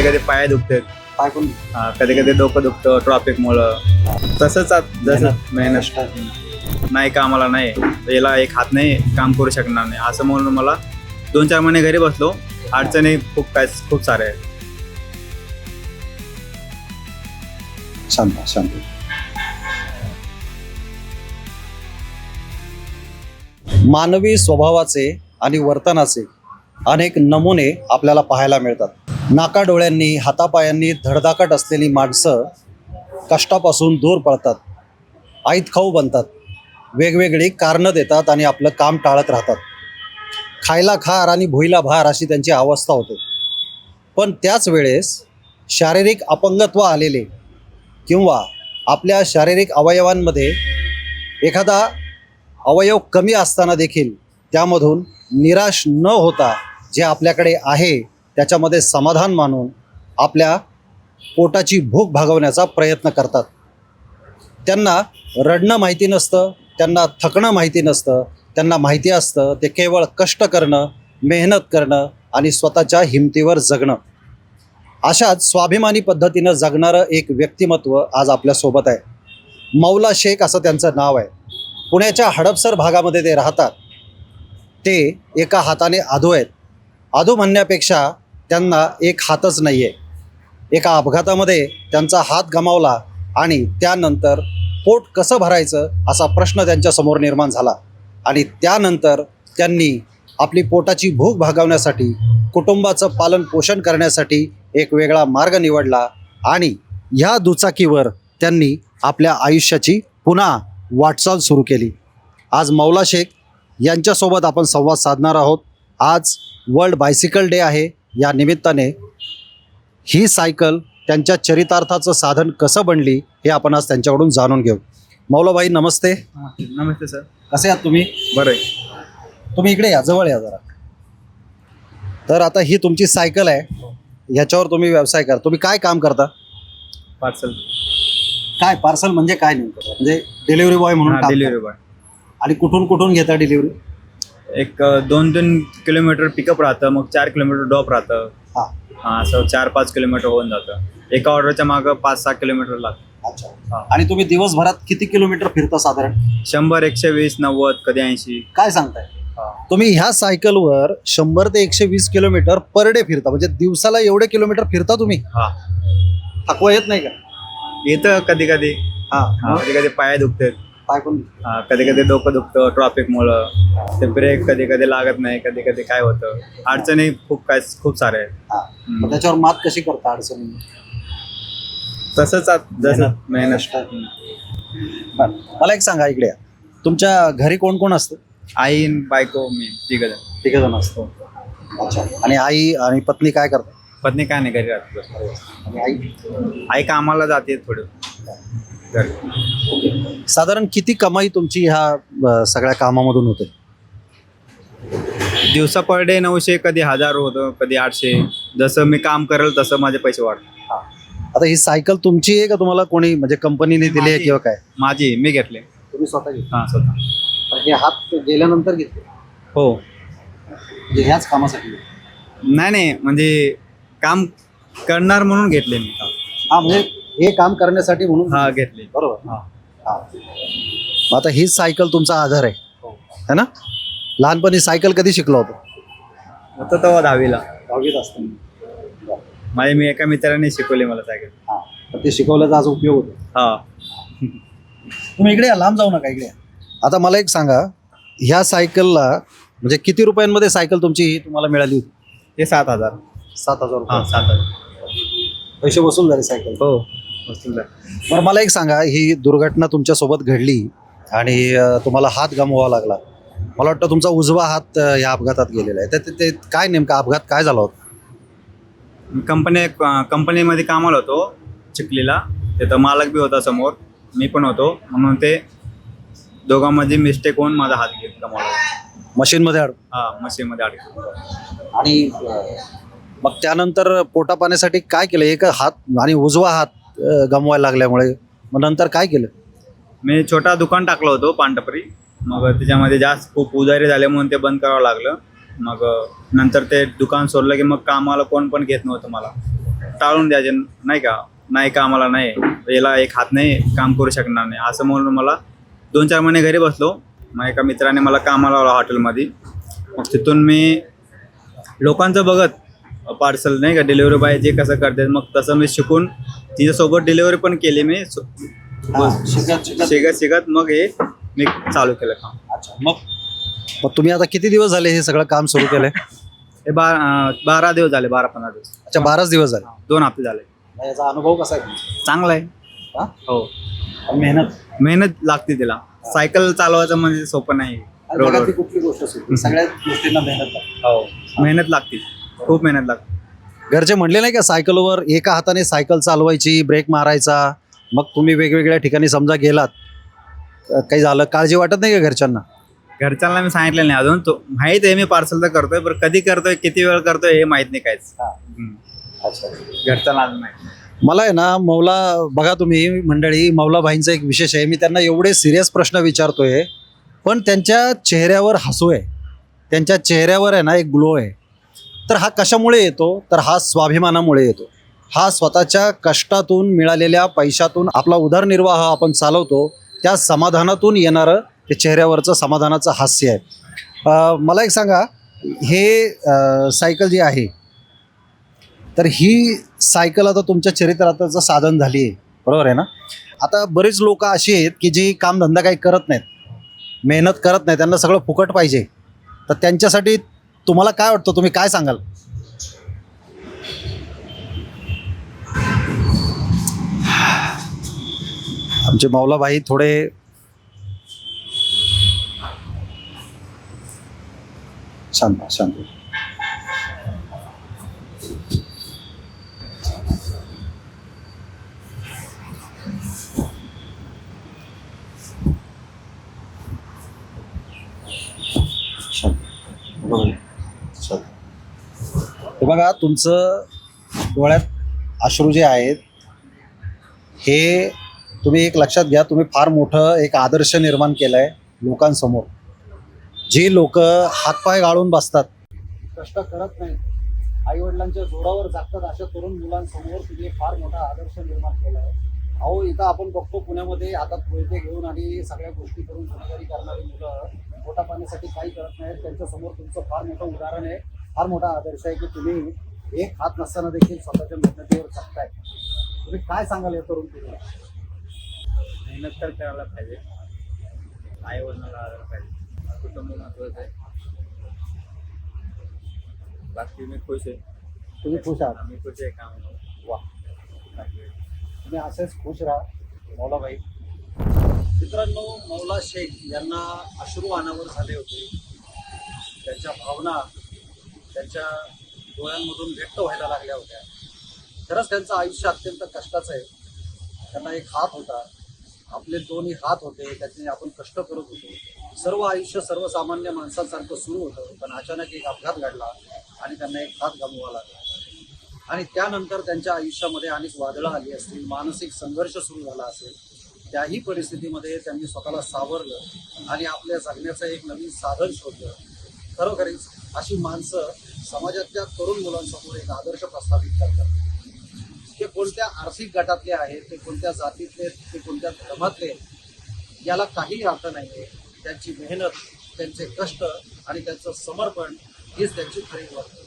कधी कधी पाय दुखतात पाय पण कधी कधी डोकं दुखतं ट्रॉफिकमुळं तसंच आत- जसं मेहनत. नाही कामाला नाही. याला एक हात नाही काम करू शकणार नाही. असं म्हणून मला दोन चार महिने घरी बसलो. अडचणी खूप काय खूप साऱ्या आहेत. शांत शांत. मानवी स्वभावाचे आणि वर्तनाचे अनेक नमुने आपल्याला पाहायला मिळतात. नाकाडोळ्यांनी हातापायांनी धडधाकट असलेली माणसं कष्टापासून दूर पळतात. आईत खाऊ बनतात. वेगवेगळी कारणं देतात आणि आपलं काम टाळत राहतात. खायला खार आणि भुईला भार अशी त्यांची अवस्था होते. पण त्याच वेळेस शारीरिक अपंगत्व आलेले किंवा आपल्या शारीरिक अवयवांमध्ये एखादा अवयव कमी असताना देखील त्यामधून निराश न होता जे आपल्याकडे आहे त्याच्यामध्ये समाधान मानून आपल्या पोटाची भूक भागवण्याचा प्रयत्न करतात. त्यांना रडणं माहिती नसतं त्यांना थकणं माहिती नसतं त्यांना माहिती असतं ते केवळ कष्ट करणं मेहनत करणं आणि स्वतःच्या हिमतीवर जगणं. अशाच स्वाभिमानी पद्धतीनं जगणारं एक व्यक्तिमत्व आज आपल्यासोबत आहे. मौला शेख असं त्यांचं नाव आहे. पुण्याच्या हडपसर भागामध्ये ते राहतात. ते एका हाताने आधो आहेत. आदू म्हणण्यापेक्षा त्यांना एक हातच नाही आहे एका अपघातामध्ये त्यांचा हात गमावला आणि त्यानंतर पोट कसं भरायचं असा प्रश्न त्यांच्यासमोर निर्माण झाला. आणि त्यानंतर त्यांनी आपली पोटाची भूक भागवण्यासाठी कुटुंबाचं पालन पोषण करण्यासाठी एक वेगळा मार्ग निवडला आणि ह्या दुचाकीवर त्यांनी आपल्या आयुष्याची पुन्हा वाटचाल सुरू केली. आज मौला शेख यांच्यासोबत आपण संवाद साधणार आहोत. आज वर्ल्ड बायसिकल डे आहे. या निमित्ताने ही सायकल त्यांच्या चरितार्थाचं साधन कसं बनली हे आपण आज त्यांच्याकडून जाणून घेऊ. मौलाबाई नमस्ते. नमस्ते सर. कसे आहात तुम्ही? बरं आहे. तुम्ही इकडे या जवळ या जरा. तर आता ही तुमची सायकल आहे. ह्याच्यावर तुम्ही व्यवसाय करा. तुम्ही काय काम करता? पार्सल काय पार्सल म्हणजे काय नेमकं? म्हणजे डिलिव्हरी बॉय म्हणून काम डिलिव्हरी. बॉय आणि कुठून कुठून घेता डिलिव्हरी एक दोन तीन किलोमीटर पिकअप राहतं मग चार किलोमीटर ड्रॉप राहतं. हा. हा, असं चार पाच किलोमीटर होऊन जातं. एका ऑर्डरच्या मागं पाच सहा किलोमीटर लागतं. अच्छा. आणि तुम्ही दिवसभरात किती किलोमीटर फिरता साधारण? शंभर एकशे वीस नव्वद कधी ऐंशी. काय सांगताय? तुम्ही ह्या सायकलवर शंभर ते एकशे वीस किलोमीटर पर डे फिरता. म्हणजे दिवसाला एवढे किलोमीटर फिरता तुम्ही? हा. थकवा येत नाही का? येतं कधी कधी हा कधी कधी पाय दुखतात. पाय कधी कधी डोकं दुखतं ट्रॉफिकमुळं ते ब्रेक कधी कधी लागत नाही कधी कधी काय होतं. अडचणी खूप काय खूप साऱ्या आहेत. हा. हम्म. त्याच्यावर मात कशी करता अडचणी? तसंच आत- जसं मेहनत. बरं. मला एक सांगा इकडे. या. तुमच्या घरी कोण कोण असतं? आई बायको मी तिघ जण तिघ जण असतो. अच्छा. आणि आई आणि पत्नी काय करतात? पत्नी काय नाही घरी राहते आणि आई? आई कामाला जाते थोडं. साधारण किती कमाई तुमची ह्या अ, सगळ्या कामामधून होते? दिवसा पर डे नऊशे कधी हजार होतं कधी आठशे. जसं मी काम करेल तसं माझे पैसे वाढतात. आता ही सायकल तुमची आहे का तुम्हाला कोणी म्हणजे कंपनीने दिली आहे माझी. किंवा काय? माझी मी घेतले. तुम्ही स्वतः घेतली. हां स्वतः. हे हात गेल्यानंतर घेतले? हो. म्हणजे ह्याच कामासाठी? नाही नाही म्हणजे काम करणार म्हणून घेतले मी. हा म्हणजे हे काम करण्यासाठी म्हणून हा घेतले. बरोबर. हा. हा. मग आता हीच सायकल तुमचा आधार आहे. है. ना? लहानपणी सायकल कधी शिकलो होतो? होतं तेव्हा दहावीला. दहावीत असताना. माझ्या मी एका मित्राने शिकवली मला सायकल. हा. तर ते शिकवल्याचा आज उपयोग होतो. हा. तुम्ही इकडे या लांब जाऊ नका इकडे या. आता मला एक सांगा ह्या सायकलला म्हणजे किती रुपयांमध्ये सायकल तुमची ही तुम्हाला मिळाली होती? ते सात हजार. सात हजार हा सात हजार. पैसे वसूल झाले सायकल. हो. वस्तू द्या. बरं मला एक सांगा ही दुर्घटना तुमच्यासोबत घडली आणि अं, तुम्हाला हात गमवावा लागला. मला वाटतं तुमचा उजवा हात अं, या अपघातात गेलेला आहे. तर ते- ते काय नेमका अपघात काय झाला होता? मी कंपनी कंपनीमध्ये कामाला होतो चिखलीला. तिथं मालक बी होता समोर मी पण होतो. म्हणून ते दोघांमध्ये मिस्टेक होऊन माझा हात घेत मशीनमध्ये अड हा मशीनमध्ये अडकला आणि अं, मग त्यानंतर पोटा पाण्यासाठी काय केलं? एक हात आणि उजवा हात गमवायला लागल्यामुळे. मग नंतर काय केलं? मी छोटा दुकान टाकलं होतो पानटपरी. मग त्याच्यामध्ये जास्त खूप उधारी झाले म्हणून ते बंद करावं लागलं. मग नंतर ते दुकान सोडलं की मग कामाला कोण पण घेत नव्हतं मला. टाळून द्यायचे नाही का? नाही कामाला नाही. याला एक हात नाही काम करू शकणार नाही. असं म्हणून मला दोन चार महिने घरी बसलो. मग एका मित्राने मला कामाला लावला हॉटेलमध्ये मग तिथून मी लोकांचं बघत पार्सल नाही का डिलिव्हरी बॉय जे कसं करतात मग तसं मी शिकून तिच्यासोबत डिलिव्हरी पण केली मी. सो- हा, शिकत शिकत शिकत शिकत मग हे मी चालू केलं काम. अच्छा मग? मग तुम्ही आता किती दिवस झाले हे सगळं काम सुरू केलंय? हे बारा अं, बारा दिवस झाले बारा पंधरा दिवस. अच्छा बाराच दिवस झाले. दोन हप्ते झाले. मग याचा अनुभव कसा आहे? चांगला आहे. हा? हो. आणि मेहनत? मेहनत लागते तिला. सायकल चालवायचं म्हणजे सोपं नाही. आणि रोडवर जगातली कुठली गोष्ट सुटली सगळ्या गोष्टींना मेहनत लागते. हो. मेहनत लागते. खूप मेहनत लागते. घरचे म्हणले नाही का सायकलवर एका हाताने सायकल चालवायची ब्रेक मारायचा मग तुम्ही वेगवेगळ्या ठिकाणी समजा गेलात अ, काही झालं काळजी वाटत नाही का घरच्यांना? घरच्यांना मी सांगितलं नाही अजून तो माहीत आहे मी पार्सल तर करतोय पण कधी करतोय किती वेळ करतोय हे माहीत नाही काहीच. हम्म. घरच्यांना अजून नाही. मला आहे ना मौला बघा तुम्ही मंडळी मौलाबाईंचं एक विशेष आहे मी त्यांना एवढे सिरियस प्रश्न विचारतोय पण त्यांच्या चेहऱ्यावर हसू आहे. त्यांच्या चेहऱ्यावर आहे ना एक ग्लो आहे. तर हा कशामुळे येतो? तर हा स्वाभिमानामुळे येतो. हा स्वतःच्या कष्टातून मिळालेल्या पैशातून आपला उदरनिर्वाह आपण चालवतो त्या समाधानातून येणारं ते चेहऱ्यावरचं समाधानाचं हास्य आहे. मला एक सांगा हे सायकल जी आहे तर ही सायकल आता तुमच्या चरित्राचं साधन झाली आहे. बरोबर आहे ना? आता बरेच लोक अशी आहेत की जी कामधंदा काही करत नाहीत मेहनत करत नाही त्यांना सगळं फुकट पाहिजे. तर त्यांच्यासाठी तुम्हाला काय वाटतं? तुम्ही काय सांगाल? आमचे मौलाभाई थोडे शांत शांत. हे बघा तुमचं डोळ्यात अश्रू जे आहेत हे तुम्ही एक लक्षात घ्या तुम्ही फार मोठं एक आदर्श निर्माण केलं आहे लोकांसमोर. जे लोक हातपाय गाळून बसतात. कष्ट करत नाही आई वडिलांच्या जोरावर जागतात अशा तरुण मुलांसमोर तुम्ही फार मोठा आदर्श निर्माण केला आहे अहो इथं आपण बघतो पुण्यामध्ये हातात कोयते घेऊन आणि सगळ्या गोष्टी करून गुन्हेगारी करणारी मुलं पोटा पाण्यासाठी काही करत नाहीत. त्यांच्यासमोर तुमचं फार मोठं उदाहरण आहे. फार मोठा आदर्श आहे की तुम्ही एक हात नसताना देखील स्वतःच्या मेहनतीवर जगताय. तुम्ही काय सांगाल या तरुण पिढीला? मेहनत तर करायला पाहिजे. आई वडिलांना आधार पाहिजे. कुटुंब महत्वाचं आहे. बाकी मी खुश आहे. तुम्ही खुश आहात? आम्ही खुश आहे काम वा. तुम्ही असेच खुश राहा. मौलाबाई. मित्रांनो मौला शेख यांना अश्रू अनावर झाले होते. त्यांच्या भावना त्यांच्या डोळ्यांमधून व्यक्त व्हायला लागल्या होत्या. खरंच त्यांचं आयुष्य अत्यंत कष्टाचं आहे. त्यांना एक हात होता. आपले दोन्ही हात होते. त्याचे आपण कष्ट करत होतो. सर्व आयुष्य सर्वसामान्य माणसांसारखं सुरू होतं. पण अचानक एक अपघात घडला आणि त्यांना एक हात गमवावा लागला. आणि त्यानंतर त्यांच्या आयुष्यामध्ये अनेक वादळं आली असतील मानसिक संघर्ष सुरू झाला असेल त्याही परिस्थितीमध्ये त्यांनी स्वतःला सावरलं आणि आपल्या जगण्याचं एक नवीन साधन शोधलं. खरोखरीच अशी माणसं समाजातल्या तरुण मुलांसमोर एक आदर्श प्रस्थापित करतात. ते कोणत्या आर्थिक गटातले आहेत ते कोणत्या जातीतले ते कोणत्या धर्मातले याला काही अर्थ नाही आहे त्यांची मेहनत त्यांचे कष्ट आणि त्यांचं समर्पण हीच त्यांची खरी ओळख